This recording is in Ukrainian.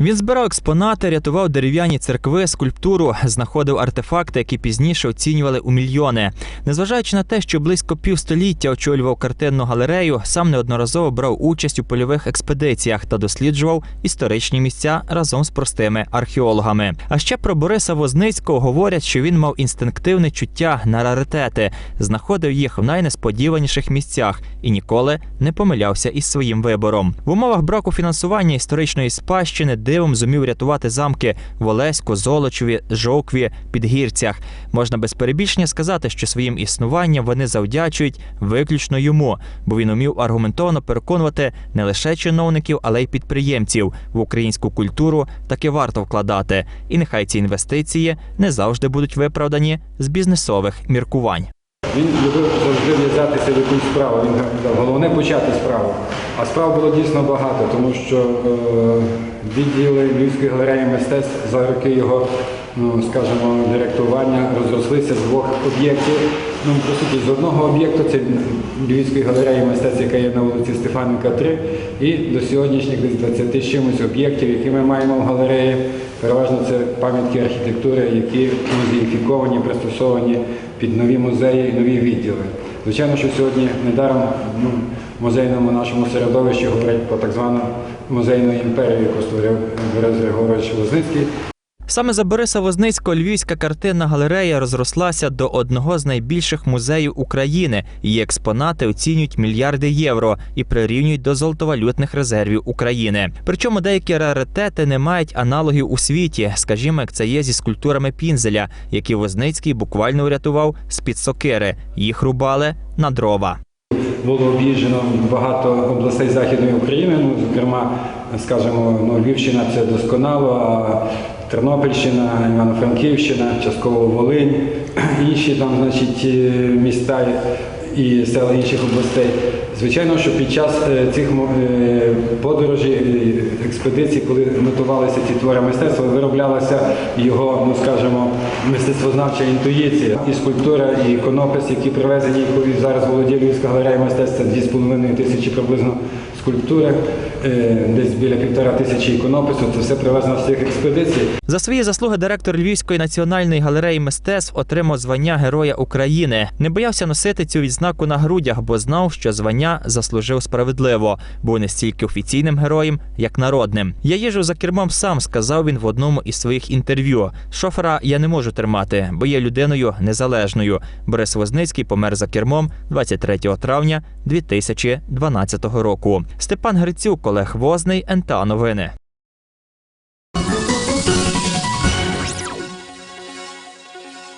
Він збирав експонати, рятував дерев'яні церкви, скульптуру, знаходив артефакти, які пізніше оцінювали у мільйони. Незважаючи на те, що близько півстоліття очолював картинну галерею, сам неодноразово брав участь у польових експедиціях та досліджував історичні місця разом з простими археологами. А ще про Бориса Возницького говорять, що він мав інстинктивне чуття на раритети, знаходив їх в найнесподіваніших місцях і ніколи не помилявся із своїм вибором. В умовах браку фінансування історичної спадщини дивом зумів рятувати замки в Олеську, Золочеві, Жовкві, Підгірцях. Можна без перебільшення сказати, що своїм існуванням вони завдячують виключно йому, бо він умів аргументовано переконувати не лише чиновників, але й підприємців в українську культуру таки варто вкладати. І нехай ці інвестиції не завжди будуть виправдані з бізнесових міркувань. Він любив завжди в'язатися в якусь справу. Він казав, головне почати справу. А справ було дійсно багато, тому що е, відділи Львівської галереї мистецтв за роки його, ну скажімо, директування розрослися з двох об'єктів. Ну, по суті, з одного об'єкту це Львівської галереї мистецтв, яка є на вулиці Стефаненка 3, і до сьогоднішніх десь 20 з чимось об'єктів, які ми маємо в галереї. Переважно це пам'ятки архітектури, які музеїфіковані, пристосовані під нові музеї і нові відділи. Звичайно, що сьогодні недаром ну, музейному нашому середовищі говорять про так звану музейну імперію, яку створив Борис Григорович Лозницький. Саме за Бориса Возницького львівська картинна галерея розрослася до одного з найбільших музеїв України. Її експонати оцінюють мільярди євро і прирівнюють до золотовалютних резервів України. Причому деякі раритети не мають аналогів у світі, скажімо, як це є зі скульптурами Пінзеля, які Возницький буквально врятував з під сокири. Їх рубали на дрова. Було об'їжджено багато областей Західної України, ну, зокрема, скажімо, ну, Львівщина це досконало, а Тернопільщина, Івано-Франківщина, частково Волинь, інші там, значить, е, міста і села інших областей. Звичайно, що під час е, цих е, подорожей, експедицій, коли готувалися ці твори мистецтва, вироблялася його, ну скажімо, мистецтвознавча інтуїція. І скульптура, і іконопис, які привезені, які зараз володіє Львівська галерея мистецтва, 2,5 тисячі приблизно скульптури, е, десь біля півтора тисячі іконопису. Це все привезено з цих експедицій. За свої заслуги директор Львівської національної галереї мистецтв отримав звання Героя України. Не боявся носити цю відзнаку на грудях, бо знав, що звання заслужив справедливо, був не стільки офіційним героєм, як народним. Я їжу за кермом сам, сказав він в одному із своїх інтерв'ю. Шофера я не можу тримати, бо є людиною незалежною. Борис Возницький помер за кермом 23 травня 2012 року. Степан Грицюк, Олег Возний, НТА Новини.